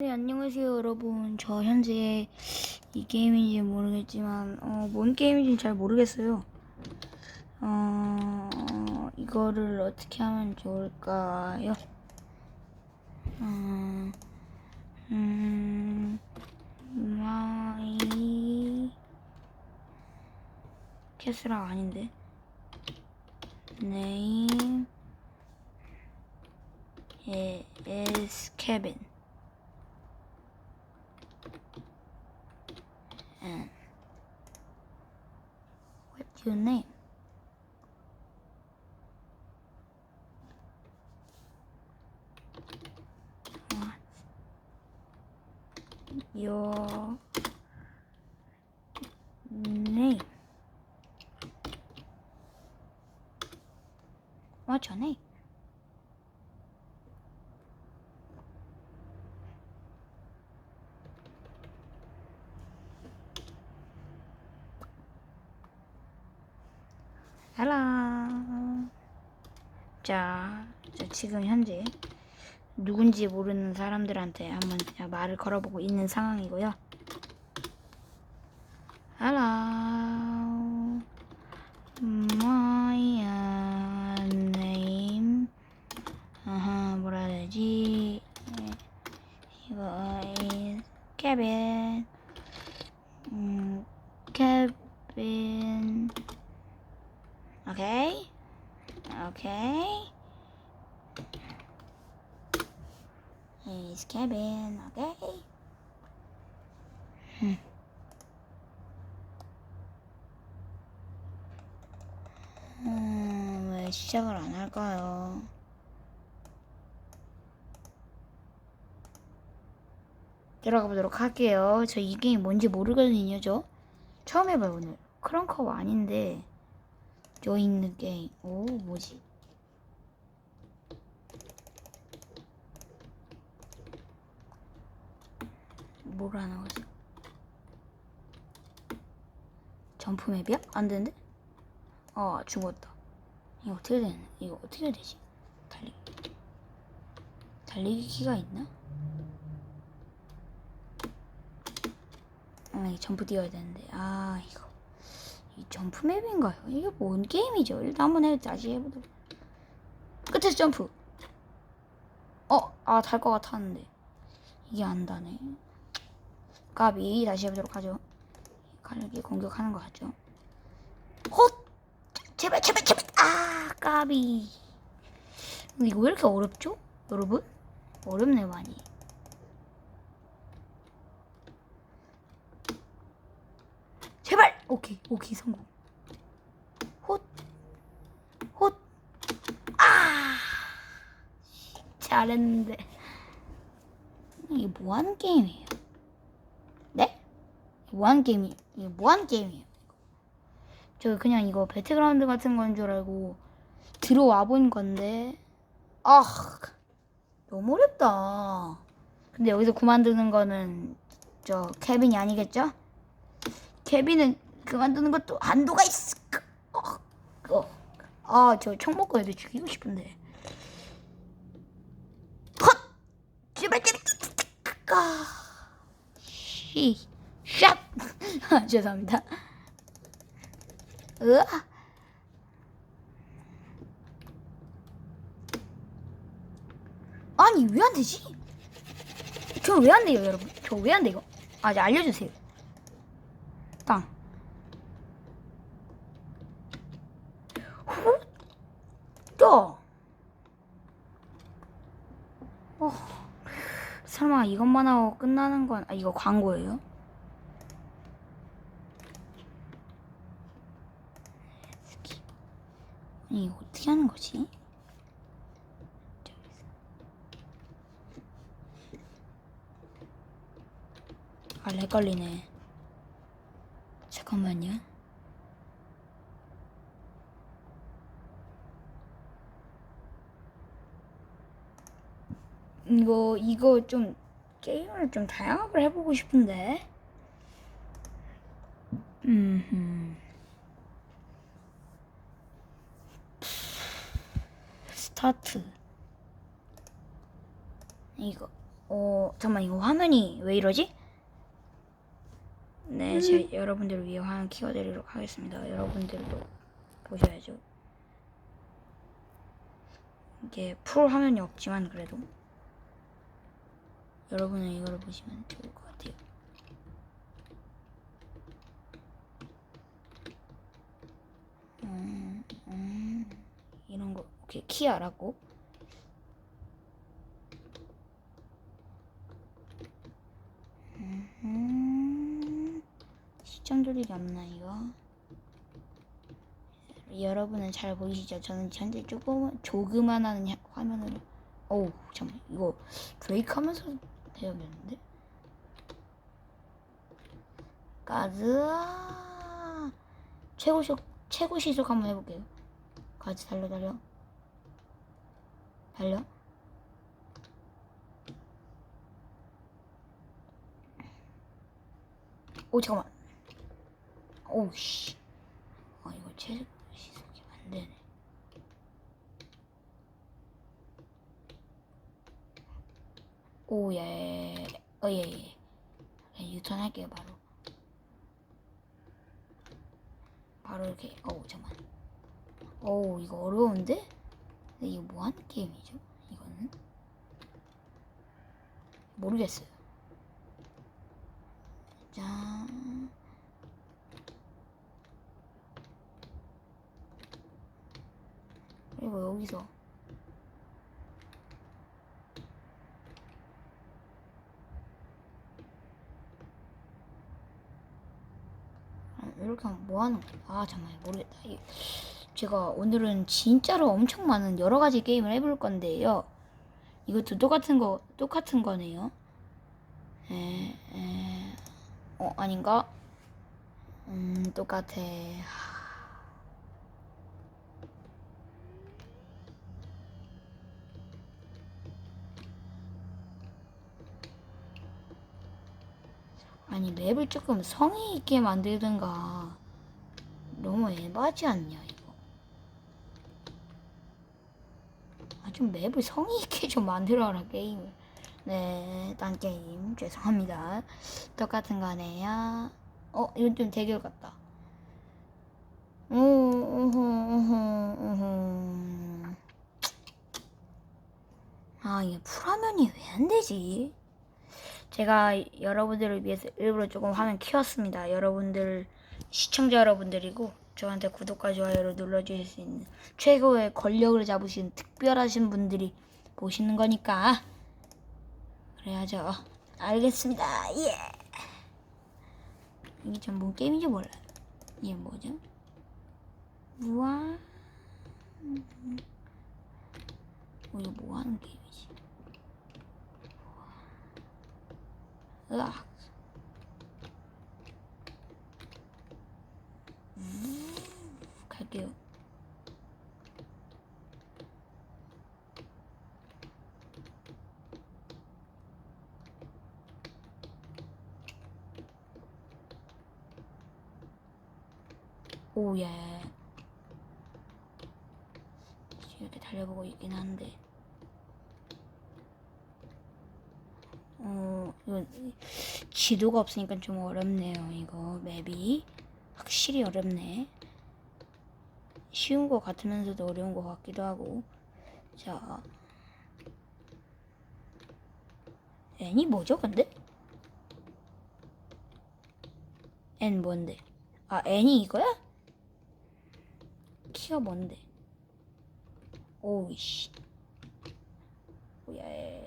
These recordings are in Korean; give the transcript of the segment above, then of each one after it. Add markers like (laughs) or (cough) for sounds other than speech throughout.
네, 안녕하세요, 여러분. 저 현재 이 게임인지 모르겠지만, 어, 뭔 게임인지 잘 모르겠어요. 어, 이거를 어떻게 하면 좋을까요? 음, 음, 마이, 캐스라 아닌데. 네임, 예, is cabin. and what's your name? What's your name? What's your name? 자, 자, 지금 현재 누군지 모르는 사람들한테 한번 말을 걸어보고 있는 상황이고요. 헬로. My uh, name. 아하, 뭐라 해야 되지? 이거 is Kevin. 음, Kevin. Okay. Okay. He's Kevin. Okay. 음. 음, 왜 시작을 안 할까요? 들어가 보도록 할게요. 저 이 게임 뭔지 모르거든요, 저. 처음 해봐요, 오늘. 크런커가 아닌데. 여 있는 게임. 오, 뭐지? 뭐가 나오지? 점프 맵이야? 안 되는데? 어, 죽었다. 이거 어떻게 되는? 이거 어떻게 해야 되지? 달리기. 달리기 키가 있나? 아, 이 점프 뛰어야 되는데. 아, 이거. 이 점프 맵인가요? 이게 뭔 게임이죠? 일단 한번 해 다시 해보도록. 끝에서 점프. 어, 아, 달 것 같았는데. 이게 안 다네. 까비, 다시 해보도록 하죠. 가르기 공격하는 거 같죠? 헛! 제발, 제발, 제발! 아, 까비. 이거 왜 이렇게 어렵죠? 여러분? 어렵네, 많이. 제발! 오케이, 오케이, 성공. 헛! 헛! 아! 잘했는데. 이게 뭐 하는 게임이에요? 네? 뭐 하는 게임이, 이게 뭐 하는 게임이에요? 저 그냥 이거 배틀그라운드 같은 건 줄 알고 들어와 본 건데, 아, 너무 어렵다. 근데 여기서 그만두는 거는 저 케빈이 아니겠죠? 케빈은 그만두는 것도 한도가 있어. 어, 어. 아, 저 총 먹고 애들 죽이고 싶은데. 헛! 제발, 제발, 아, 시, 샷! (laughs) 아, 죄송합니다. 으아! 아니, 왜 안 되지? 저 왜 안 돼요, 여러분? 저 왜 안 돼요? 아, 이제 알려주세요. 땅. 후? 또. 어. 설마 이것만 하고 끝나는 건, 아, 이거 광고예요? 아니, 이거 어떻게 하는 거지? 아, 렉 걸리네. 잠깐만요. 이거 이거 좀 게임을 좀 다양하게 해보고 싶은데. 음. 스타트. 이거 어 잠깐만 이거 화면이 왜 이러지? 네, 제 여러분들을 위해 화면 키워드리도록 하겠습니다. 여러분들도 보셔야죠. 이게 풀 화면이 없지만 그래도 여러분은 이거를 보시면 좋을 것 같아요. 음, 음, 이런 거 키 알았고? 음, 시점 조절이 없나 이거? 여러분은 잘 보이시죠? 저는 현재 조금 조그만한 야- 화면으로. 어우 잠깐 이거 브레이크 하면서 되었는데? 가즈. 최고 시 최고 시속 한번 해볼게요. 가즈 달려 달려 달려 오 잠깐만. 오우 씨. 아 이거 최소 시속이 안 되네. 오예. 어예 예. 유턴 할게요 바로. 바로 이렇게 어우 잠만. 어우 이거 어려운데 근데 이거 뭐 하는 게임이죠? 이거는? 모르겠어요. 짠. 그리고 여기서 아, 이렇게 하면 뭐 하는 거야? 아 잠깐만 모르겠다. 이- 제가 오늘은 진짜로 엄청 많은 여러 가지 게임을 해볼 건데요. 이것도 똑같은 거 똑같은 거네요. 에, 에, 어 아닌가? 음 똑같아. 아니 맵을 조금 성의 있게 만들든가 너무 에바지 않냐 이거 아 좀 맵을 성의 있게 좀 만들어라 게임을 네 딴 게임. 죄송합니다. 똑같은 거네요. 어 이건 좀 대결 같다. 오, 오호, 오호, 오호. 아 이게 풀화면이 왜 안 되지? 제가 여러분들을 위해서 일부러 조금 화면 키웠습니다. 여러분들 시청자 여러분들이고 저한테 구독과 좋아요를 눌러주실 수 있는 최고의 권력을 잡으신 특별하신 분들이 보시는 거니까 그래야죠. 알겠습니다. 예. 이게 좀뭔 게임인지 몰라요. 이게 뭐죠? 우와. 어, 이거 뭐 하는 게임이지? 으악. 음, 갈게요. 오예. 이렇게 달려보고 있긴 한데. 어, 이거 지도가 없으니까 좀 어렵네요. 이거 맵이 확실히 어렵네. 쉬운 거 같으면서도 어려운 거 같기도 하고. 자, N이 뭐죠, 근데? N 뭔데? 아, N이 이거야? 키가 뭔데? 오이씨. 예.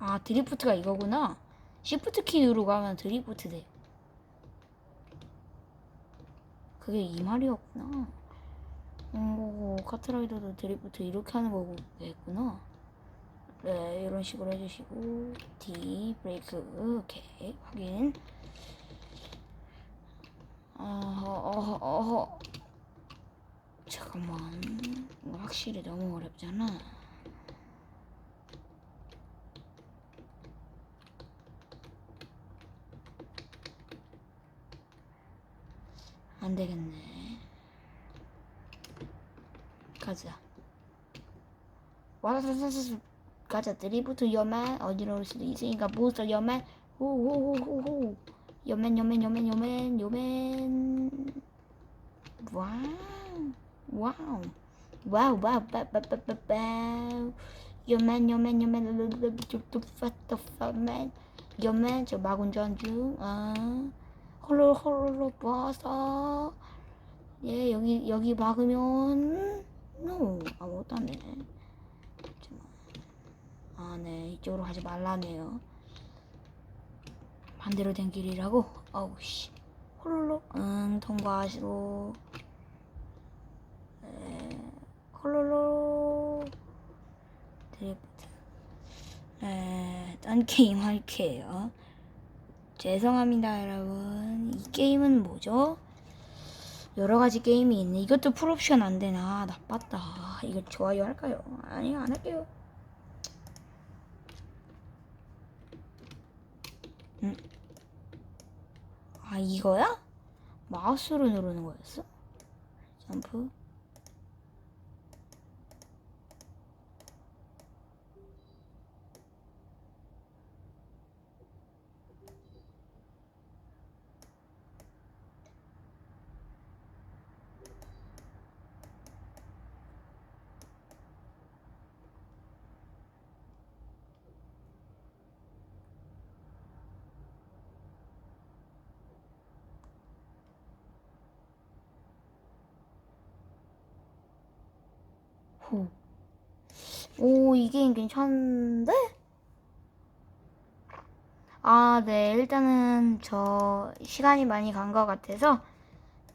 아 드리프트가 이거구나 시프트 키 누르고 하면 드리프트 돼 그게 이 말이었구나. 오 카트라이더도 드리프트 이렇게 하는 거겠구나. 네 이런 식으로 해주시고. D 브레이크 오케이. 확인. 어허 어허 어허. 잠깐만. 확실히 너무 어렵잖아 안 되겠네. 가자. 와라사사사 가자. 드리프트 여만 어디로 올 수도 있으니까 부스터 여만 호호호호호 여맨 여맨 여맨 여맨 여맨 와우 와우 와우 와우 빠빠빠빠빠 여맨 여맨 여맨 뚜뚜뚜뚜뚜맨 여맨 저 마군전 중 아 홀로 홀로 봐서 예 여기 여기 막으면 노! 아무것도 안 되네 아네. 이쪽으로 가지 말라네요. 반대로 된 길이라고? 어우 씨. 홀로 응 통과하시고. 에, 홀로로. 드리프트 에, 딴 게임 할게요 죄송합니다 여러분 이 게임은 뭐죠? 여러 가지 게임이 있네 이것도 풀옵션 안 되나 나빴다 이거 좋아요 할까요? 아니 안 할게요 음. 아 이거야? 마우스로 누르는 거였어? 점프 후. 오, 이 게임 괜찮은데? 아, 네. 일단은 저 시간이 많이 간 것 같아서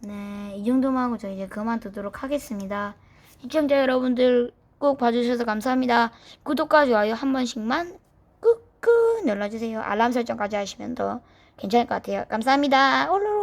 네, 이 정도만 하고 저 이제 그만두도록 하겠습니다. 시청자 여러분들 꼭 봐주셔서 감사합니다. 구독과 좋아요 한 번씩만 꾹꾹 눌러주세요. 알람 설정까지 하시면 더 괜찮을 것 같아요. 감사합니다. 올로로.